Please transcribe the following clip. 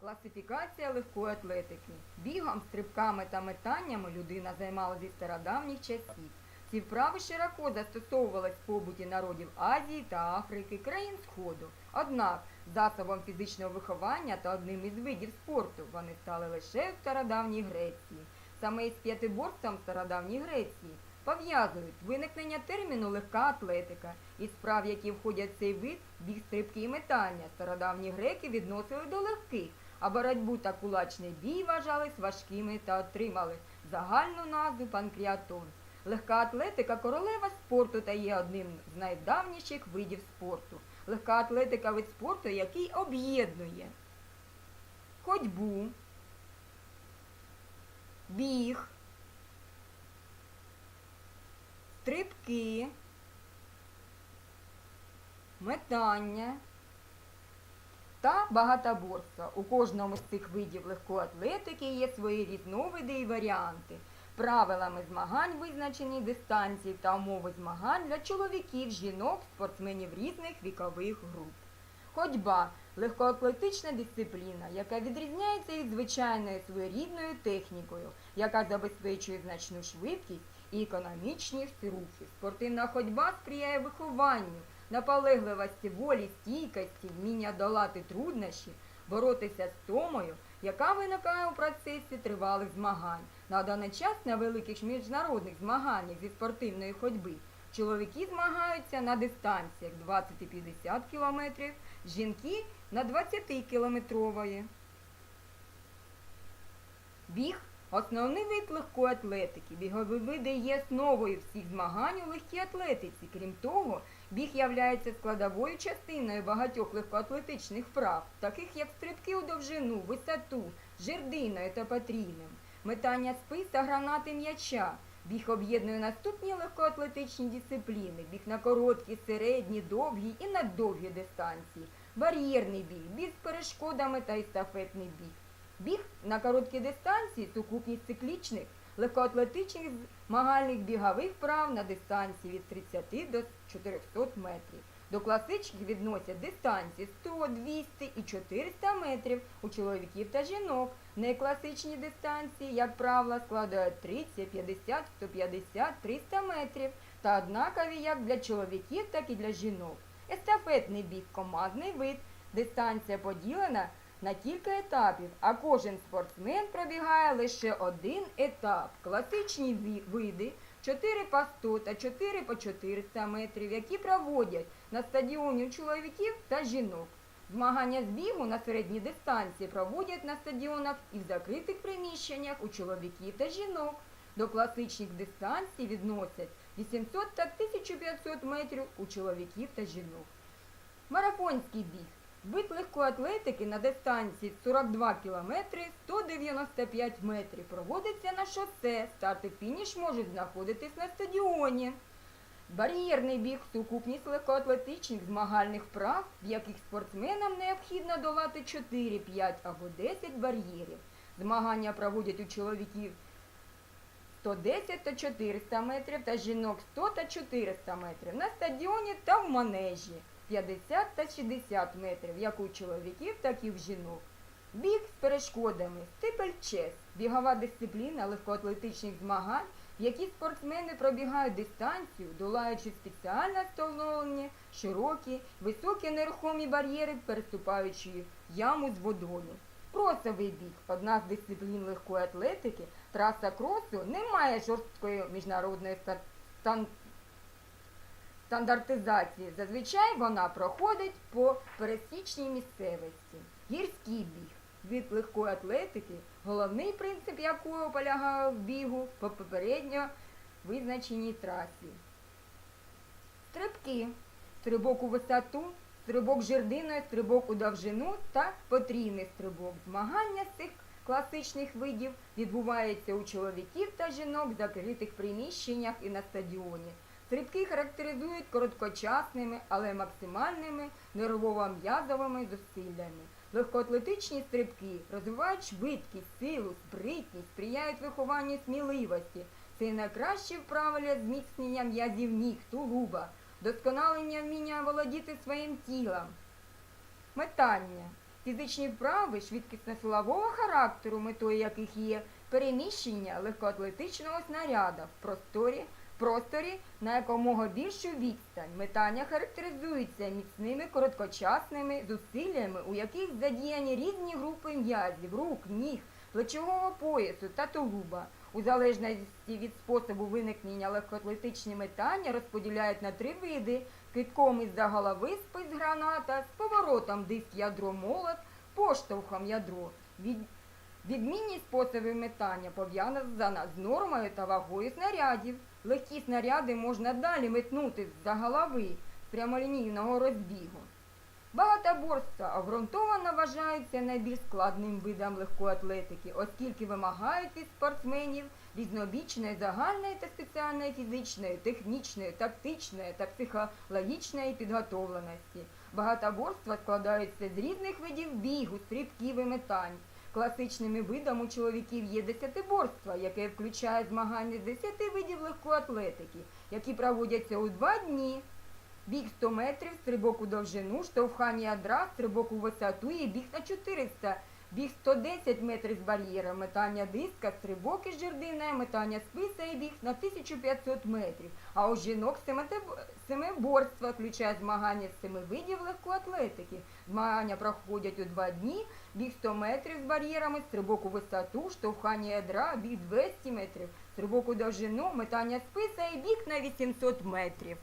Класифікація легкої атлетики. Бігом, стрибками та метаннями людина займалася зі стародавніх часів. Ці вправи широко застосовувались в побуті народів Азії та Африки, країн Сходу. Однак засобом фізичного виховання та одним із видів спорту вони стали лише в стародавній Греції. Саме із п'ятиборством в стародавній Греції пов'язують виникнення терміну легка атлетика. Із справ, які входять в цей вид, біг стрибки і метання. Стародавні греки відносили до легких, а боротьбу та кулачний бій вважались важкими та отримали загальну назву панкреатон. Легка атлетика королева спорту та є одним з найдавніших видів спорту. Легка атлетика вид спорту, який об'єднує ходьбу, біг, стрибки, метання та багатоборства. У кожному з цих видів легкої атлетики є свої різновиди і варіанти. Правилами змагань визначені дистанції та умови змагань для чоловіків, жінок, спортсменів різних вікових груп. Ходьба легкоатлетична дисципліна, яка відрізняється від звичайною своєрідною технікою, яка забезпечує значну швидкість і економічність рухів. Спортивна ходьба сприяє вихованню, наполегливості, волі, стійкості, вміння долати труднощі, боротися з томою, яка виникає у процесі тривалих змагань. На даний час на великих міжнародних змаганнях зі спортивної ходьби чоловіки змагаються на дистанціях 20 і 50 км, жінки на 20 кілометрової. Біг основний вид легкої атлетики. Бігові види є основою всіх змагань у легкій атлетиці. Крім того, біг являється складовою частиною багатьох легкоатлетичних вправ, таких як стрибки у довжину, висоту, жердиною та потрійним, метання списа, гранати м'яча. Біг об'єднує наступні легкоатлетичні дисципліни: біг на короткі, середні, довгі і на довгі дистанції, бар'єрний біг, біг з перешкодами та естафетний біг. Біг на короткі дистанції сукупність циклічних легкоатлетичних змагальних бігових вправ на дистанції від 30 до 400 метрів. До класичних відносять дистанції 100, 200 і 400 метрів у чоловіків та жінок. Некласичні дистанції, як правило, складають 30, 50, 150, 300 метрів та однакові як для чоловіків, так і для жінок. Естафетний біг командний вид. Дистанція поділена на кілька етапів, а кожен спортсмен пробігає лише один етап. Класичні види 4 по 100 та 4 по 400 метрів, які проводять на стадіоні чоловіків та жінок. Змагання з бігу на середній дистанції проводять на стадіонах і в закритих приміщеннях у чоловіків та жінок. До класичних дистанцій відносять 800 та 1500 метрів у чоловіків та жінок. Марафонський біг. Вид легкої атлетики на дистанції 42 км 195 метрів проводиться на шосе. Старт і фініш можуть знаходитись на стадіоні. Бар'єрний біг сукупність легкоатлетичних змагальних вправ, в яких спортсменам необхідно долати 4, 5 або 10 бар'єрів. Змагання проводять у чоловіків 110 та 400 метрів та жінок 100 та 400 метрів на стадіоні та в манежі 50 та 60 метрів, як у чоловіків, так і в жінок. Біг з перешкодами, стипельчес, бігова дисципліна легкоатлетичних змагань, в якій спортсмени пробігають дистанцію, долаючи спеціально встановлені широкі, високі нерухомі бар'єри, переступаючи яму з водою. Кросовий біг одна з дисциплін легкої атлетики. Траса кросу не має жорсткої міжнародної ста- стан- стандартизації. Зазвичай вона проходить по пересічній місцевості. Гірський біг від легкої атлетики, головний принцип якого полягає в бігу по попередньо визначеній трасі. Стрибки, стрибок у висоту, стрибок жердиною, стрибок у довжину та потрійний стрибок. Змагання з цих класичних видів відбувається у чоловіків та жінок в закритих приміщеннях і на стадіоні. Стрибки характеризують короткочасними, але максимальними нервово-м'язовими зусиллями. Легкоатлетичні стрибки розвивають швидкість, силу, спритність, сприяють вихованню сміливості. Це найкраще вправи для зміцнення м'язів ніг, тулуба, досконалення вміння володіти своїм тілом. Метання. Фізичні вправи швидкісно-силового характеру, метою яких є переміщення легкоатлетичного снаряда в просторі, просторі на якомога більшу відстань. Метання характеризується міцними короткочасними зусиллями, у яких задіяні різні групи м'язів, рук, ніг, плечового поясу та тулуба. У залежності від способу виникнення легкоатлетичні метання розподіляють на три види: китком із-за голови спис граната, з поворотом диск ядро молот, поштовхом ядро. Від... Відмінні способи метання пов'язана з нормою та вагою снарядів. Легкі снаряди можна далі метнути з-за голови прямолінійного розбігу. Багатоборства обґрунтовано вважаються найбільш складним видом легкої атлетики, оскільки вимагають від спортсменів різнобічної загальної та спеціальної фізичної, технічної, тактичної та психологічної підготовленості. Багатоборства складаються з різних видів бігу, стрибків і метань. Класичними видами у чоловіків є десятиборство, яке включає змагання з 10 видів легкоатлетики, які проводяться у два дні. Біг 100 метрів, стрибок у довжину, штовхання ядра, стрибок у висоту і біг на 400. Біг 110 метрів з бар'єром, метання диска, стрибок із жердиною, метання списа і біг на 1500 метрів. А у жінок семиборство включає змагання з семи видів легкої атлетики. Змагання проходять у два дні, біг 100 метрів з бар'єрами, стрибок у висоту, штовхання ядра, біг 200 метрів, стрибок у довжину, метання списа і біг на 800 метрів.